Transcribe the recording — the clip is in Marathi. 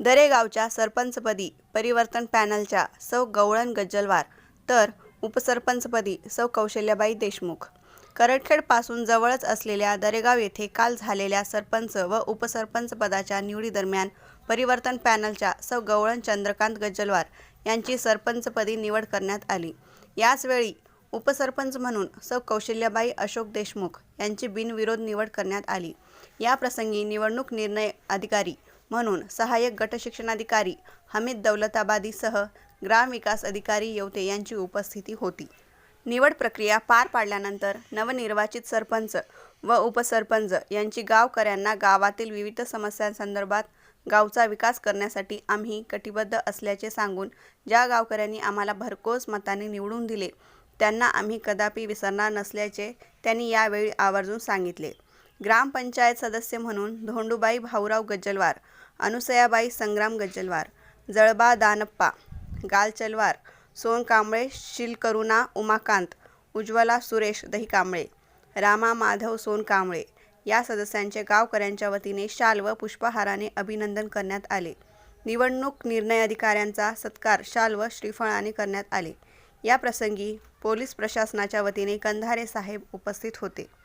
दरेगावच्या सरपंचपदी परिवर्तन पॅनलच्या सौ गवळण गज्जलवार तर उपसरपंचपदी सौ कौशल्याबाई देशमुख. करटखेडपासून जवळच असलेल्या दरेगाव येथे काल झालेल्या सरपंच व उपसरपंच पदाच्या निवडीदरम्यान परिवर्तन पॅनलच्या सौ गवळण चंद्रकांत गज्जलवार यांची सरपंचपदी निवड करण्यात आली. याचवेळी उपसरपंच म्हणून सौ कौशल्याबाई अशोक देशमुख यांची बिनविरोध निवड करण्यात आली. याप्रसंगी निवडणूक निर्णय अधिकारी म्हणून सहाय्यक गटशिक्षणाधिकारी हमीद दौलताबादीसह ग्रामविकास अधिकारी येवते यांची उपस्थिती होती. निवड प्रक्रिया पार पाडल्यानंतर नवनिर्वाचित सरपंच व उपसरपंच यांची गावकऱ्यांना गावातील विविध समस्यांसंदर्भात गावचा विकास करण्यासाठी आम्ही कटिबद्ध असल्याचे सांगून ज्या गावकऱ्यांनी आम्हाला भरघोस मताने निवडून दिले त्यांना आम्ही कदापि विसरणार नसल्याचे त्यांनी यावेळी आवर्जून सांगितले. ग्रामपंचायत सदस्य म्हणून धोंडूबाई भाऊराव गज्जलवार अनुसयाबाई संग्राम गज्जलवार जळबा दानप्पा गालचलवार सोन कांबळे शिलकरुणा उमाकांत उज्ज्वला सुरेश दही कांबळे रामा माधव सोन कांबळे या सदस्यांचे गावकऱ्यांच्या वतीने शाल व पुष्पहाराने अभिनंदन करण्यात आले. निवडणूक निर्णय अधिकाऱ्यांचा सत्कार शाल व श्रीफळाने करण्यात आले. या प्रसंगी पोलीस प्रशासनाच्या वतीने कंधारे साहेब उपस्थित होते.